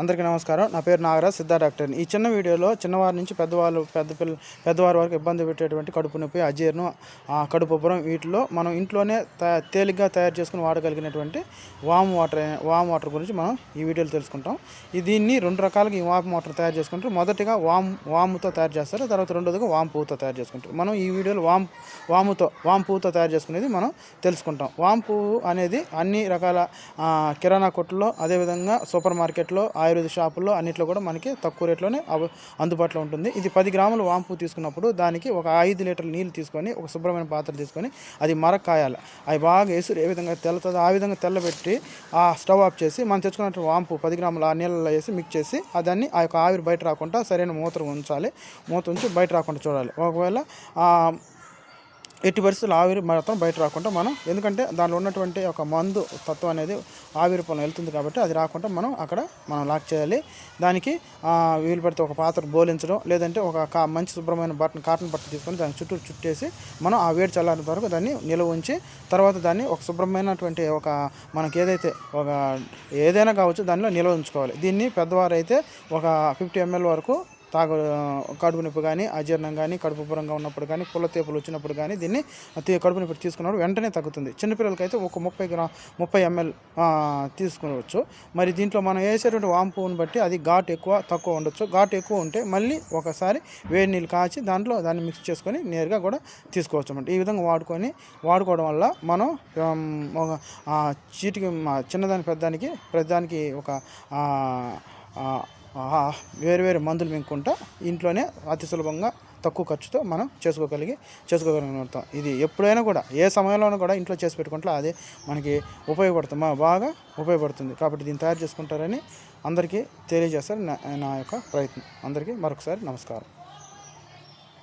అందరికీ నమస్కారం. నా పేరు నాగరాజ్ సిద్ధా డాక్టర్. ఈ చిన్న వీడియోలో చిన్నవారి నుంచి పెద్దవాళ్ళు పెద్ద పిల్ల పెద్దవారి వరకు ఇబ్బంది పెట్టేటువంటి కడుపు నొప్పి అజీర్ణం కడుపుపురం వీటిలో మనం ఇంట్లోనే తేలిగ్గా తయారు చేసుకుని వాడగలిగినటువంటి వామ్ వాటర్ వామ్ వాటర్ గురించి మనం ఈ వీడియోలో తెలుసుకుంటాం. దీన్ని రెండు రకాలుగా ఈ వామ్ వాటర్ తయారు చేసుకుంటారు. మొదటిగా వామ్ వాముతో తయారు చేస్తారు. తర్వాత రెండోదిగా వామ్ పువ్వుతో తయారు చేసుకుంటారు. మనం ఈ వీడియోలో వామ్ వాముతో వామ్ పువ్వుతో తయారు చేసుకునేది మనం తెలుసుకుంటాం. వామ్ పువ్వు అనేది అన్ని రకాల కిరాణా కొట్టులో అదేవిధంగా సూపర్ మార్కెట్లో ఆయుర్వేద షాపుల్లో అన్నిట్లో కూడా మనకి తక్కువ రేట్లోనే అవ- అందుబాటులో ఉంటుంది. ఇది పది గ్రాములు వాంపు తీసుకున్నప్పుడు దానికి ఒక ఐదు లీటర్ల నీళ్ళు తీసుకొని ఒక శుభ్రమైన పాత్ర తీసుకొని అది మరకాయాలి అవి బాగా వేసి ఏ విధంగా తెల్లతుందో ఆ విధంగా తెల్లబెట్టి ఆ స్టవ్ ఆఫ్ చేసి మనం తెచ్చుకున్నట్టు వాంపు పది గ్రాములు ఆ నీళ్ళలో వేసి మిక్స్ చేసి దాన్ని ఆ యొక్క ఆవిరి బయట రాకుండా సరైన మూత ఉంచాలి. మూత ఉంచి బయట రాకుండా చూడాలి. ఒకవేళ ఎట్టి పరిస్థితులు ఆవిరి మాత్రం బయట రాకుండా మనం ఎందుకంటే దానిలో ఉన్నటువంటి ఒక మందు తత్వం అనేది ఆవిరి పొలం వెళ్తుంది కాబట్టి అది రాకుండా మనం అక్కడ మనం లాక్ చేయాలి. దానికి వీలు పడితే ఒక పాత్ర బోలించడం లేదంటే ఒక కా మంచి శుభ్రమైన బట్టన్ కాటన్ బట్ట తీసుకొని దాని చుట్టూ చుట్టేసి మనం ఆ వేడి చల్లారిన వరకు దాన్ని నిలువ ఉంచి తర్వాత దాన్ని ఒక శుభ్రమైనటువంటి ఒక మనకి ఏదైతే ఒక ఏదైనా కావచ్చు దానిలో నిల్వ ఉంచుకోవాలి. దీన్ని పెద్దవారు అయితే ఒక ఫిఫ్టీ ఎంఎల్ వరకు తాగు కడుపు నొప్పి కానీ అజీర్ణం కానీ కడుపు పురంగా ఉన్నప్పుడు కానీ పుల్ల తేపులు వచ్చినప్పుడు కానీ దీన్ని కడుపు నొప్పి తీసుకున్నప్పుడు వెంటనే తగ్గుతుంది. చిన్నపిల్లలకి అయితే ఒక ముప్పై గ్రా ముప్పై ఎంఎల్ తీసుకోవచ్చు మరి దీంట్లో మనం వేసేటువంటి వాంపుని బట్టి అది ఘాట్ ఎక్కువ తక్కువ ఉండొచ్చు. ఘాట్ ఎక్కువ ఉంటే మళ్ళీ ఒకసారి వేడి నీళ్ళు కాచి దాంట్లో దాన్ని మిక్స్ చేసుకొని నేరుగా కూడా తీసుకోవచ్చు అనమాట ఈ విధంగా వాడుకొని వాడుకోవడం వల్ల మనం చీటికి చిన్నదాని పెద్దదానికి పెద్దదానికి ఒక వేరు వేరు మందులు మింగుకుంటా ఇంట్లోనే అతి సులభంగా తక్కువ ఖర్చుతో మనం చేసుకోగలిగి చేసుకోగలుగుతాం. ఇది ఎప్పుడైనా కూడా ఏ సమయంలోనూ కూడా ఇంట్లో చేసి పెట్టుకుంటే అదే మనకి ఉపయోగపడుతుంది బాగా ఉపయోగపడుతుంది. కాబట్టి దీన్ని తయారు చేసుకుంటారని అందరికీ తెలియజేస్తారు నా నా యొక్క ప్రయత్నం. అందరికీ మరొకసారి నమస్కారం.